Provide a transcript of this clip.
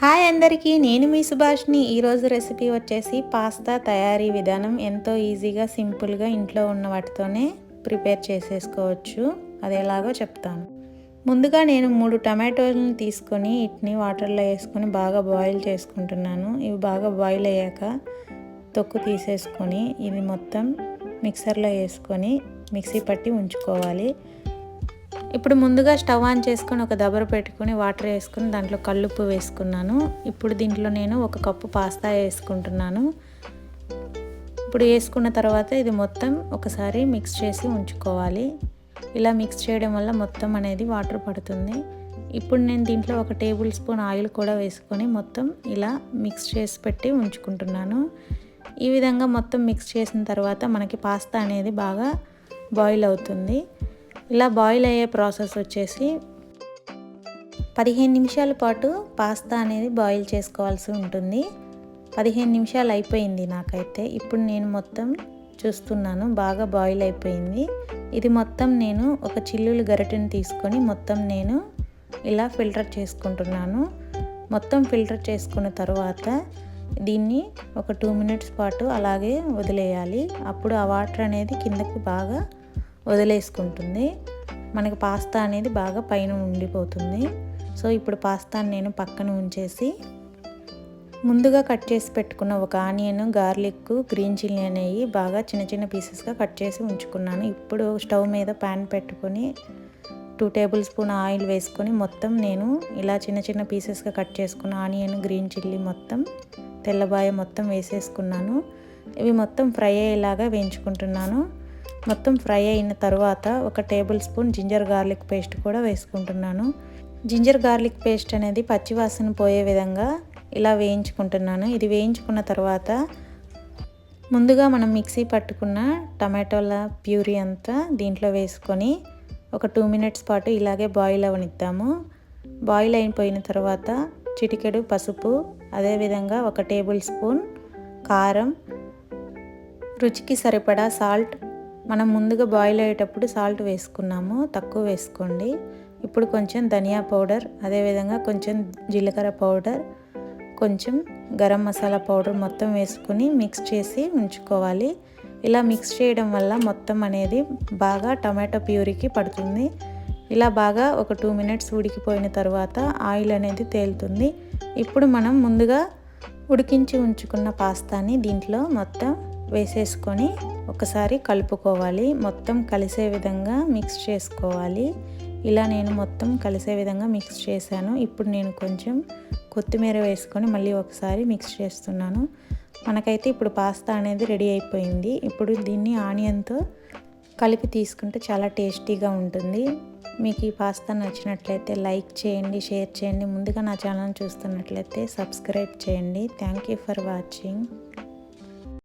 Hi అందరికీ నేను మీ సుభాష్ని ఈరోజు రెసిపీ వచ్చేసి పాస్తా తయారీ విధానం ఎంతో ఈజీగా సింపుల్గా ఇంట్లో ఉన్న వాటితోనే ప్రిపేర్ చేసేసుకోవచ్చు. అది ఎలాగో చెప్తాను. ముందుగా నేను మూడు టమాటోలను తీసుకొని వీటిని వాటర్లో వేసుకొని బాగా బాయిల్ చేసుకుంటున్నాను. ఇవి బాగా బాయిల్ అయ్యాక తొక్కు తీసేసుకొని ఇది మొత్తం మిక్సర్లో వేసుకొని మిక్సీ పట్టి ఉంచుకోవాలి. ఇప్పుడు ముందుగా స్టవ్ ఆన్ చేసుకొని ఒక దబర పెట్టుకొని వాటర్ వేసుకొని దాంట్లో కల్లుప్పు వేసుకున్నాను. ఇప్పుడు దీంట్లో నేను ఒక కప్పు పాస్తా వేసుకుంటున్నాను. ఇప్పుడు వేసుకున్న తర్వాత ఇది మొత్తం ఒకసారి మిక్స్ చేసి ఉంచుకోవాలి. ఇలా మిక్స్ చేయడం వల్ల మొత్తం అనేది వాటర్ పడుతుంది. ఇప్పుడు నేను దీంట్లో ఒక టేబుల్ స్పూన్ ఆయిల్ కూడా వేసుకొని మొత్తం ఇలా మిక్స్ చేసి పెట్టి ఉంచుకుంటున్నాను. ఈ విధంగా మొత్తం మిక్స్ చేసిన తర్వాత మనకి పాస్తా అనేది బాగా బాయిల్ అవుతుంది. ఇలా బాయిల్ అయ్యే ప్రాసెస్ వచ్చేసి పదిహేను నిమిషాల పాటు పాస్తా అనేది బాయిల్ చేసుకోవాల్సి ఉంటుంది. పదిహేను నిమిషాలు అయిపోయింది నాకైతే. ఇప్పుడు నేను మొత్తం చూస్తున్నాను బాగా బాయిల్ అయిపోయింది. ఇది మొత్తం నేను ఒక చిల్లులు గరిటెని తీసుకొని మొత్తం నేను ఇలా ఫిల్టర్ చేసుకుంటున్నాను. మొత్తం ఫిల్టర్ చేసుకున్న తర్వాత దీన్ని ఒక టూ మినిట్స్ పాటు అలాగే వదిలేయాలి. అప్పుడు ఆ వాటర్ అనేది కిందకి బాగా వదిలేసుకుంటుంది. మనకి పాస్తా అనేది బాగా పైన ఉండిపోతుంది. సో ఇప్పుడు పాస్తాని నేను పక్కన ఉంచేసి ముందుగా కట్ చేసి పెట్టుకున్న ఒక ఆనియన్ గార్లిక్ గ్రీన్ చిల్లీ అనేవి బాగా చిన్న చిన్న పీసెస్గా కట్ చేసి ఉంచుకున్నాను. ఇప్పుడు స్టవ్ మీద ప్యాన్ పెట్టుకొని టూ టేబుల్ స్పూన్ ఆయిల్ వేసుకొని మొత్తం నేను ఇలా చిన్న చిన్న పీసెస్గా కట్ చేసుకున్న ఆనియన్ గ్రీన్ చిల్లీ మొత్తం తెల్లబాయ మొత్తం వేసేసుకున్నాను. ఇవి మొత్తం ఫ్రై అయ్యేలాగా వేయించుకుంటున్నాను. మొత్తం ఫ్రై అయిన తర్వాత ఒక tablespoon ginger garlic paste కూడా వేసుకుంటున్నాను. జింజర్ గార్లిక్ పేస్ట్ అనేది పచ్చివాసన పోయే విధంగా ఇలా వేయించుకుంటున్నాను. ఇది వేయించుకున్న తర్వాత ముందుగా మనం మిక్సీ పట్టుకున్న టమాటోల ప్యూరీ అంతా దీంట్లో వేసుకొని ఒక టూ మినిట్స్ పాటు ఇలాగే బాయిల్ అవనిద్దాము. బాయిల్ అయిపోయిన తర్వాత చిటికెడు పసుపు అదేవిధంగా ఒక టేబుల్ స్పూన్ కారం రుచికి సరిపడా సాల్ట్ మనం ముందుగా బాయిల్ అయ్యేటప్పుడు సాల్ట్ వేసుకున్నాము. తక్కువ వేసుకోండి. ఇప్పుడు కొంచెం ధనియా పౌడర్ అదేవిధంగా కొంచెం జీలకర్ర పౌడర్ కొంచెం గరం మసాలా పౌడర్ మొత్తం వేసుకుని మిక్స్ చేసి ఉంచుకోవాలి. ఇలా మిక్స్ చేయడం వల్ల మొత్తం అనేది బాగా టమాటో ప్యూరీకి పడుతుంది. ఇలా బాగా ఒక టూ మినిట్స్ ఉడికిపోయిన తర్వాత ఆయిల్ అనేది తేలుతుంది. ఇప్పుడు మనం ముందుగా ఉడికించి ఉంచుకున్న పాస్తాని దీంట్లో మొత్తం వేసేసుకొని ఒకసారి కలుపుకోవాలి. మొత్తం కలిసే విధంగా మిక్స్ చేసుకోవాలి. ఇలా నేను మొత్తం కలిసే విధంగా మిక్స్ చేశాను. ఇప్పుడు నేను కొంచెం కొత్తిమీర వేసుకొని మళ్ళీ ఒకసారి మిక్స్ చేస్తున్నాను. మనకైతే ఇప్పుడు పాస్తా అనేది రెడీ అయిపోయింది. ఇప్పుడు దీన్ని ఆనియన్తో కలిపి తీసుకుంటే చాలా టేస్టీగా ఉంటుంది. మీకు ఈ పాస్తా నచ్చినట్లయితే లైక్ చేయండి షేర్ చేయండి. ముందుగా నా ఛానల్ చూస్తున్నట్లయితే సబ్స్క్రైబ్ చేయండి. Thank you for watching.